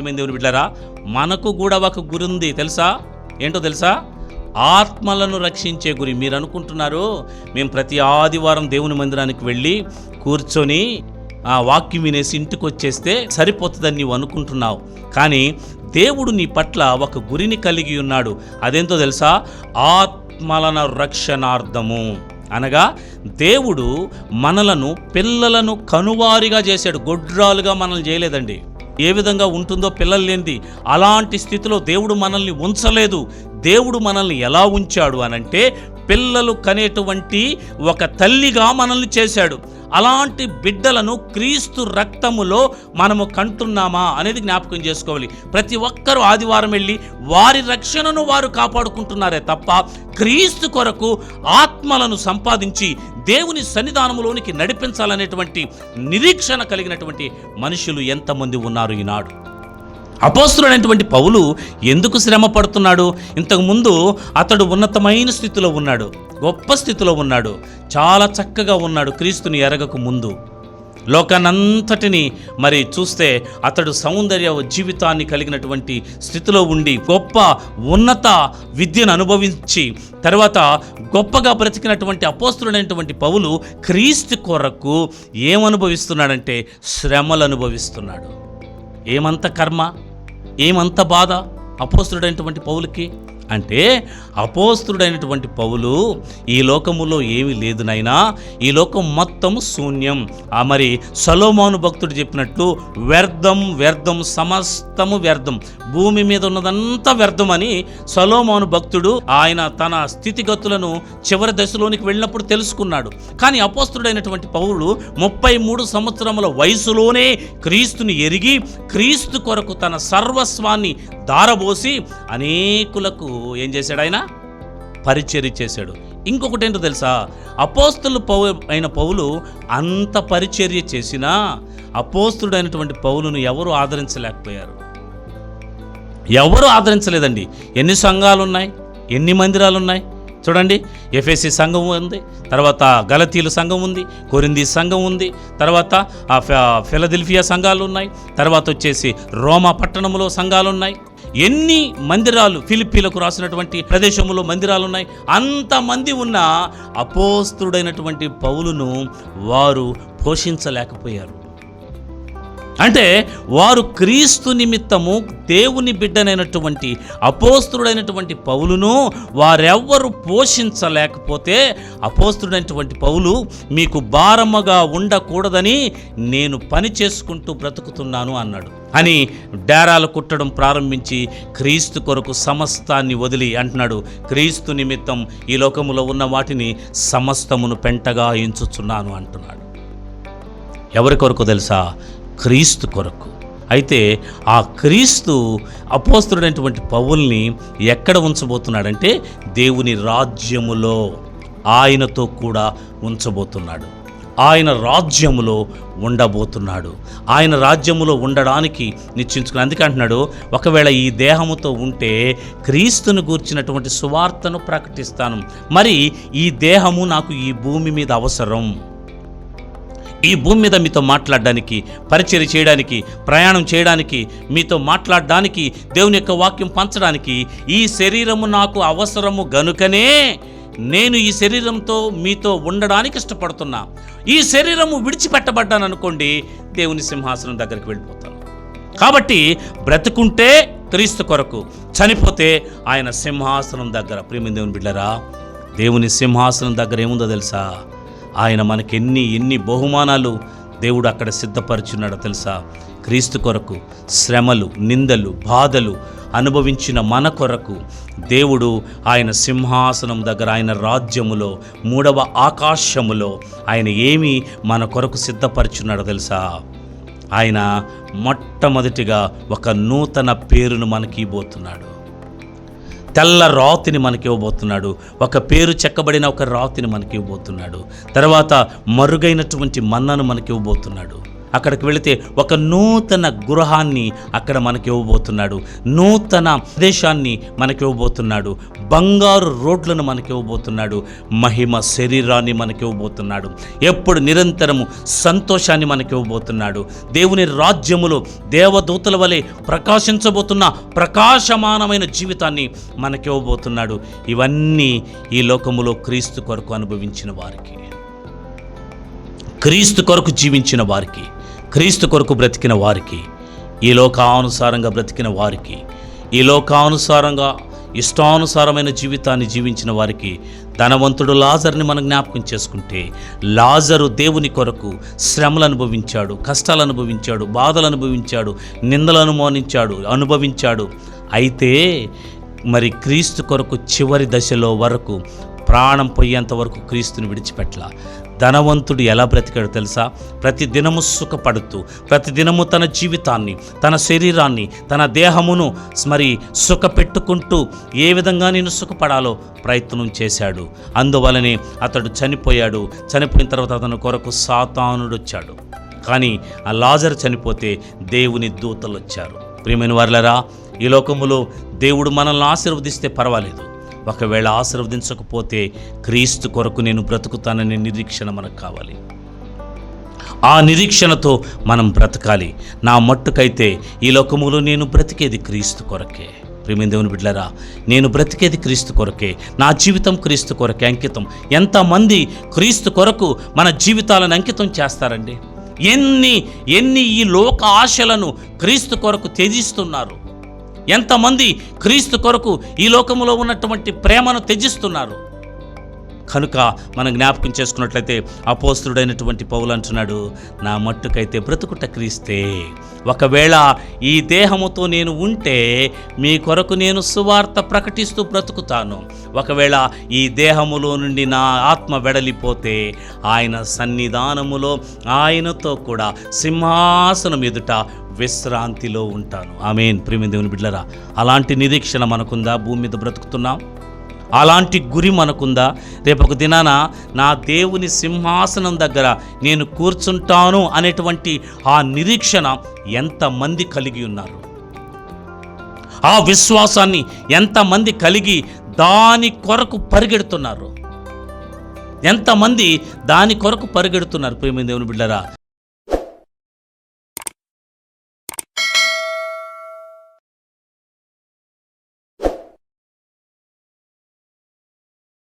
ప్రియమైన దేవుని బిడ్డరా మనకు కూడా ఒక గురి ఉంది తెలుసా? ఏంటో తెలుసా? ఆత్మలను రక్షించే గురి మీరు అనుకుంటున్నారు మేము ప్రతి ఆదివారం దేవుని మందిరానికి వెళ్ళి కూర్చొని ఆ వాక్యం వినేసి ఇంటికి వచ్చేస్తే సరిపోతుందని నీవు అనుకుంటున్నావు. కానీ దేవుడు నీ పట్ల ఒక గురిని కలిగి ఉన్నాడు. అదేంటో తెలుసా? ఆత్మలన రక్షణార్థము. అనగా దేవుడు మనలను పిల్లలను కనువారిగా చేశాడు. గొడ్రాలుగా మనల్ని చేయలేదండి. ఏ విధంగా ఉంటుందో పిల్లలు లేనిది అలాంటి స్థితిలో దేవుడు మనల్ని ఉంచలేదు. దేవుడు మనల్ని ఎలా ఉంచాడు అనంటే పిల్లలు కనేటువంటి ఒక తల్లిగా మనల్ని చేశాడు. అలాంటి బిడ్డలను క్రీస్తు రక్తములో మనము కంటున్నామా అనేది జ్ఞాపకం చేసుకోవాలి. ప్రతి ఒక్కరూ ఆదివారం వెళ్ళి వారి రక్షణను వారు కాపాడుకుంటున్నారే తప్ప క్రీస్తు కొరకు ఆత్మలను సంపాదించి దేవుని సన్నిధానములోనికి నడిపించాలనేటువంటి నిరీక్షణ కలిగినటువంటి మనుషులు ఎంతమంది ఉన్నారు ఈనాడు? అపోస్తుడైనటువంటి పౌలు ఎందుకు శ్రమ పడుతున్నాడు? ఇంతకుముందు అతడు ఉన్నతమైన స్థితిలో ఉన్నాడు గొప్ప స్థితిలో ఉన్నాడు చాలా చక్కగా ఉన్నాడు క్రీస్తుని ఎరగక ముందు. లోకానంతటిని మరి చూస్తే అతడు సౌందర్య జీవితాన్ని కలిగినటువంటి స్థితిలో ఉండి గొప్ప ఉన్నత విద్యను అనుభవించి తర్వాత గొప్పగా బ్రతికినటువంటి అపోస్తుడైనటువంటి పౌలు క్రీస్తు కొరకు ఏమనుభవిస్తున్నాడంటే శ్రమలు అనుభవిస్తున్నాడు. ఏమంత కర్మ? ఏమంత బాధ అపోస్తుడైనటువంటి పౌలకి? అంటే అపోస్తుడైనటువంటి పౌలు ఈ లోకములో ఏమీ లేదు నైనా ఈ లోకం మొత్తం శూన్యం. ఆ మరి సలోమాను భక్తుడు చెప్పినట్టు వ్యర్థం వ్యర్థం సమస్తము వ్యర్థం. భూమి మీద ఉన్నదంతా వ్యర్థం అని సలోమాను భక్తుడు ఆయన తన స్థితిగతులను చివరి దశలోనికి వెళ్ళినప్పుడు తెలుసుకున్నాడు. కానీ అపోస్తుడైనటువంటి పౌరుడు ముప్పై మూడు సంవత్సరముల వయసులోనే క్రీస్తుని ఎరిగి క్రీస్తు కొరకు తన సర్వస్వాన్ని దారబోసి అనేకులకు ఏం చేశాడు ఆయన? పరిచర్య చేశాడు. ఇంకొకటి ఏంటో తెలుసా? అపోస్తులు పౌ అయిన పౌలు అంత పరిచర్య చేసినా అపోస్తుడైనటువంటి పౌలును ఎవరు ఆదరించలేకపోయారు? ఎవరు ఆదరించలేదండి? ఎన్ని సంఘాలు ఉన్నాయి ఎన్ని మందిరాలు ఉన్నాయి చూడండి. ఎఫ్ఎస్సి సంఘం ఉంది తర్వాత గలతీలు సంఘం ఉంది కొరింది సంఘం ఉంది తర్వాత ఆ ఫిలదెల్ఫియా సంఘాలు ఉన్నాయి తర్వాత వచ్చేసి రోమా పట్టణంలో సంఘాలు ఉన్నాయి ఎన్ని మందిరాలు ఫిలిప్పీలకు రాసినటువంటి ప్రదేశంలో మందిరాలు ఉన్నాయి అంతమంది ఉన్న అపోస్తుడైనటువంటి పౌలును వారు పోషించలేకపోయారు. అంటే వారు క్రీస్తు నిమిత్తము దేవుని బిడ్డనైనటువంటి అపోస్తుడైనటువంటి పౌలును వారెవ్వరు పోషించలేకపోతే అపోస్తుడైనటువంటి పౌలు మీకు భారముగా ఉండకూడదని నేను పని చేసుకుంటూ బ్రతుకుతున్నాను అన్నాడు. అని డేరాలు కుట్టడం ప్రారంభించి క్రీస్తు కొరకు సమస్తాన్ని వదిలి అంటున్నాడు. క్రీస్తు నిమిత్తం ఈ లోకములో ఉన్న వాటిని సమస్తమును పెంటగా ఎంచుచున్నాను అంటున్నాడు. ఎవరి కొరకు తెలుసా? క్రీస్తు కొరకు. అయితే ఆ క్రీస్తు అపోస్తుడైనటువంటి పౌల్ని ఎక్కడ ఉంచబోతున్నాడంటే దేవుని రాజ్యములో ఆయనతో కూడా ఉంచబోతున్నాడు. ఆయన రాజ్యములో ఉండబోతున్నాడు. ఆయన రాజ్యములో ఉండడానికి నిశ్చయించుకుని అందుకే అంటున్నాడు ఒకవేళ ఈ దేహముతో ఉంటే క్రీస్తును గూర్చినటువంటి సువార్తను ప్రకటిస్తాను. మరి ఈ దేహము నాకు ఈ భూమి మీద అవసరం. ఈ భూమి మీద మీతో మాట్లాడడానికి పరిచయం చేయడానికి ప్రయాణం చేయడానికి మీతో మాట్లాడడానికి దేవుని యొక్క వాక్యం పంచడానికి ఈ శరీరము నాకు అవసరము గనుకనే నేను ఈ శరీరంతో మీతో ఉండడానికి ఇష్టపడుతున్నా. ఈ శరీరము విడిచిపెట్టబడ్డాను అనుకోండి దేవుని సింహాసనం దగ్గరికి వెళ్ళిపోతాను. కాబట్టి బ్రతుకుంటే క్రీస్తు కొరకు చనిపోతే ఆయన సింహాసనం దగ్గర. ప్రేమ దేవుని బిడ్డరా దేవుని సింహాసనం దగ్గర ఏముందో తెలుసా? ఆయన మనకి ఎన్ని ఎన్ని బహుమానాలు దేవుడు అక్కడ సిద్ధపరచున్నాడో తెలుసా? క్రీస్తు కొరకు శ్రమలు నిందలు బాధలు అనుభవించిన మన కొరకు దేవుడు ఆయన సింహాసనం దగ్గర ఆయన రాజ్యములో మూడవ ఆకాశములో ఆయన ఏమి మన కొరకు సిద్ధపరచున్నాడో తెలుసా? ఆయన మొట్టమొదటిగా ఒక నూతన పేరును మనకి ఇవ్వబోతున్నాడు. తెల్ల రాతిని మనకి ఇవ్వబోతున్నాడు. ఒక పేరు చెక్కబడిన ఒక రాతిని మనకి ఇవ్వబోతున్నాడు. తర్వాత మరుగైనటువంటి మన్నను మనకి ఇవ్వబోతున్నాడు. అక్కడికి వెళితే ఒక నూతన గృహాన్ని అక్కడ మనకి ఇవ్వబోతున్నాడు. నూతన ప్రదేశాన్ని మనకి ఇవ్వబోతున్నాడు. బంగారు రోడ్లను మనకి ఇవ్వబోతున్నాడు. మహిమ శరీరాన్ని మనకి ఇవ్వబోతున్నాడు. ఎప్పుడు నిరంతరము సంతోషాన్ని మనకి ఇవ్వబోతున్నాడు. దేవుని రాజ్యములో దేవదూతల వలె ప్రకాశించబోతున్న ప్రకాశమానమైన జీవితాన్ని మనకి ఇవ్వబోతున్నాడు. ఇవన్నీ ఈ లోకములో క్రీస్తు కొరకు అనుభవించిన వారికి. క్రీస్తు కొరకు జీవించిన వారికి. క్రీస్తు కొరకు బ్రతికిన వారికి ఈ లోకానుసారంగా బ్రతికిన వారికి ఈ లోకానుసారంగా ఇష్టానుసారమైన జీవితాన్ని జీవించిన వారికి ధనవంతుడు లాజర్ని మనం జ్ఞాపకం చేసుకుంటే లాజరు దేవుని కొరకు శ్రమలు అనుభవించాడు కష్టాలు అనుభవించాడు బాధలు అనుభవించాడు నిందలు అనుమానించాడు అనుభవించాడు. అయితే మరి క్రీస్తు కొరకు చివరి దశలో వరకు ప్రాణం పోయేంత వరకు క్రీస్తుని విడిచిపెట్టల? ధనవంతుడు ఎలా బ్రతికాడో తెలుసా? ప్రతి దినము సుఖపడుతూ ప్రతి దినము తన జీవితాన్ని తన శరీరాన్ని తన దేహమును మరి సుఖపెట్టుకుంటూ ఏ విధంగా నేను సుఖపడాలో ప్రయత్నం చేశాడు. అందువలనే అతడు చనిపోయాడు. చనిపోయిన తర్వాత అతని కొరకు సాతానుడు వచ్చాడు. కానీ ఆ లాజర్ చనిపోతే దేవుని దూతలు వచ్చారు. ప్రియమైన వారులరా ఈ లోకములో దేవుడు మనల్ని ఆశీర్వదిస్తే పర్వాలేదు. ఒకవేళ ఆశీర్వదించకపోతే క్రీస్తు కొరకు నేను బ్రతుకుతాననే నిరీక్షణ మనకు కావాలి. ఆ నిరీక్షణతో మనం బ్రతకాలి. నా మట్టుకైతే ఈ లోకములో నేను బ్రతికేది క్రీస్తు కొరకే. ప్రేమైన దేవుని నేను బ్రతికేది క్రీస్తు కొరకే. నా జీవితం క్రీస్తు కొరకే. అంకితం. ఎంతమంది క్రీస్తు కొరకు మన జీవితాలను అంకితం చేస్తారండి? ఎన్ని ఎన్ని ఈ లోక ఆశలను క్రీస్తు కొరకు త్యజిస్తున్నారు? ఎంతమంది క్రీస్తు కొరకు ఈ లోకములో ఉన్నటువంటి ప్రేమను త్యజిస్తున్నారు? కనుక మనం జ్ఞాపకం చేసుకున్నట్లయితే అపోస్తుడైనటువంటి పౌలు అంటున్నాడు నా మట్టుకైతే బ్రతుకుట క్రీస్తే. ఒకవేళ ఈ దేహముతో నేను ఉంటే మీ కొరకు నేను సువార్త ప్రకటిస్తూ బ్రతుకుతాను. ఒకవేళ ఈ దేహములో నుండి నా ఆత్మ వెడలిపోతే ఆయన సన్నిధానములో ఆయనతో కూడా సింహాసనం ఎదుట విశ్రాంతిలో ఉంటాను. ఆమెన్. ప్రేమి దేవుని బిడ్డలరా అలాంటి నిరీక్షణ మనకుందా? భూమి మీద బ్రతుకుతున్నాం? అలాంటి గురి మనకుందా? రేపు దినాన నా దేవుని సింహాసనం దగ్గర నేను కూర్చుంటాను అనేటువంటి ఆ నిరీక్షణ ఎంతమంది కలిగి ఉన్నారు? ఆ విశ్వాసాన్ని ఎంతమంది కలిగి దాని కొరకు పరిగెడుతున్నారు? ఎంతమంది దాని కొరకు పరిగెడుతున్నారు ప్రేమ దేవుని బిడ్డరా?